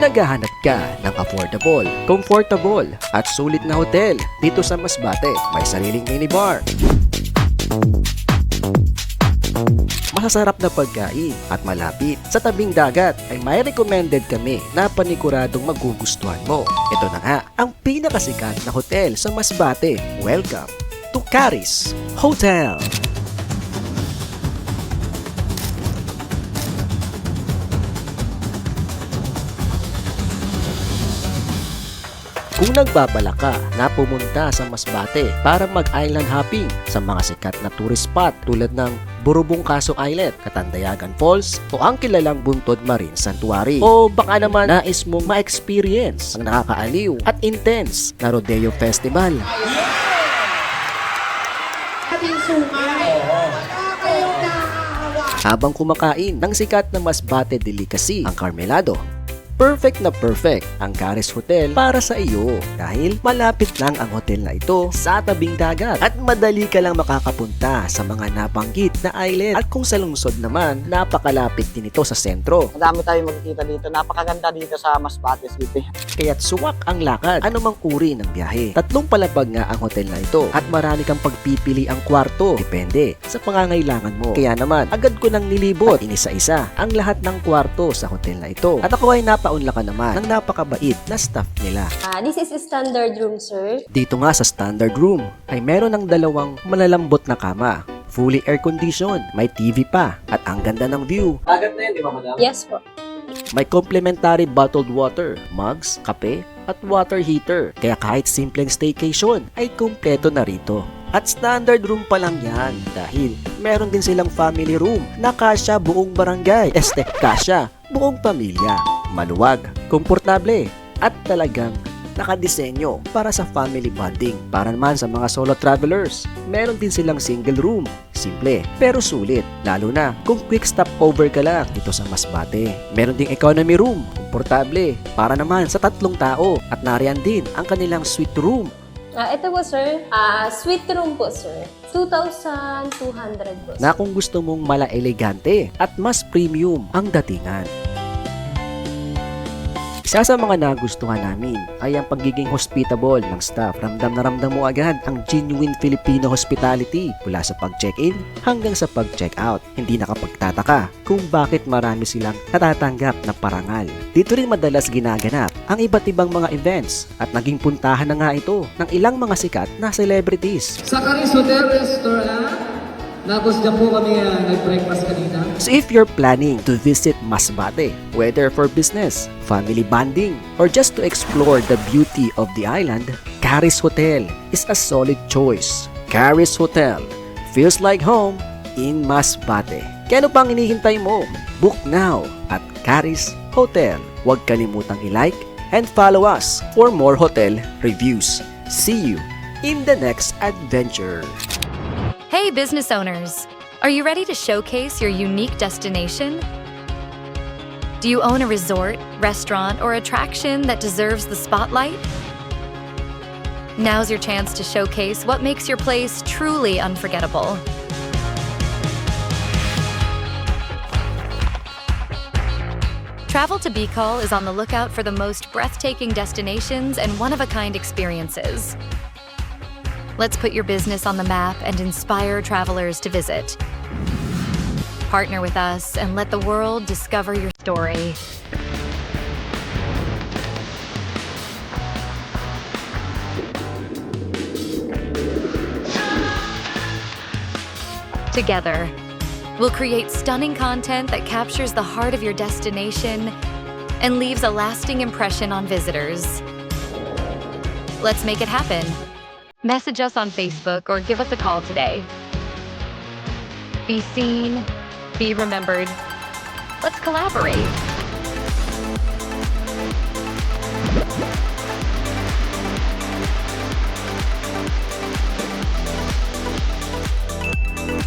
Naghahanap ka ng affordable, comfortable at sulit na hotel dito sa Masbate. May sariling minibar. Masasarap na pagkain at malapit sa tabing dagat ay may recommended kami na paniguradong magugustuhan mo. Ito na nga ang pinakasikat na hotel sa Masbate. Welcome to Caris Hotel. Kung nagbabala ka na pumunta sa Masbate para mag-island hopping sa mga sikat na tourist spot tulad ng Burubong Kaso Islet, Katandayagan Falls o ang kilalang Buntod Marine Sanctuary o baka naman nais mong ma-experience ang nakakaaliw at intense na Rodeo Festival ating nakakawa. habang kumakain ng sikat na Masbate delicacy ang Carmelado. Perfect na perfect ang Caris Hotel para sa iyo dahil malapit lang ang hotel na ito sa tabing dagat at madali ka lang makakapunta sa mga nabanggit na island at kung sa lungsod naman napakalapit din ito sa sentro Madami tayong makikita dito. Napakaganda dito sa Masbate City. kaya't suwak ang lakad anumang uri ng biyahe. Tatlong palapag nga ang hotel na ito at marami kang pagpipili ang kwarto depende sa pangangailangan mo. Kaya naman agad ko nang nilibot inisa-isa ang lahat ng kwarto sa hotel na ito at ako ay napaunlakan naman ng napakabait na staff nila. Ah, this is a standard room, sir. Dito nga sa standard room ay meron ng dalawang malalambot na kama fully air condition, may TV pa at ang ganda ng view Dagat na yun, di ba madam? Yes po. May complimentary bottled water, mugs, kape, at water heater. Kaya kahit simpleng staycation ay kumpleto na rito. At standard room pa lang yan dahil meron din silang family room na kasya buong barangay. Este, kasya buong pamilya. Maluwag, komportable, at talagang nakadisenyo para sa family bonding. Para naman sa mga solo travelers, meron din silang single room. Simple, pero sulit. Lalo na kung quick stop over ka lang dito sa Masbate. Meron ding economy room, komportable, para naman sa tatlong tao. At nariyan din ang kanilang suite room. Ah, ito po, sir. Ah, suite room po, sir. 2,200 po. na kung gusto mong mala elegante at mas premium ang datingan. Isa sa mga nagustuhan namin ay ang pagiging hospitable ng staff. Ramdam na ramdam mo agad ang genuine Filipino hospitality mula sa pag-check-in hanggang sa pag-check-out. Hindi nakapagtataka kung bakit marami silang natatanggap na parangal. Dito rin madalas ginaganap ang iba't ibang mga events at naging puntahan na nga ito ng ilang mga sikat na celebrities. Sa Caris Hotel Restaurant, Nagos dyan po kami uh, nag-breakfast kanina. So if you're planning to visit Masbate, whether for business, family bonding, or just to explore the beauty of the island, Caris Hotel is a solid choice. Caris Hotel feels like home in Masbate. Kaya ano pang hinihintay mo? Book now at Caris Hotel. Huwag kalimutang i-like and follow us for more hotel reviews. See you in the next adventure. Hey, business owners! Are you ready to showcase your unique destination? Do you own a resort, restaurant, or attraction that deserves the spotlight? Now's your chance to showcase what makes your place truly unforgettable. Travel to Bicol is on the lookout for the most breathtaking destinations and one of a kind experiences. Let's put your business on the map and inspire travelers to visit. Partner with us and let the world discover your story. Together, we'll create stunning content that captures the heart of your destination and leaves a lasting impression on visitors. Let's make it happen. Message us on Facebook or give us a call today. Be seen, be remembered. Let's collaborate.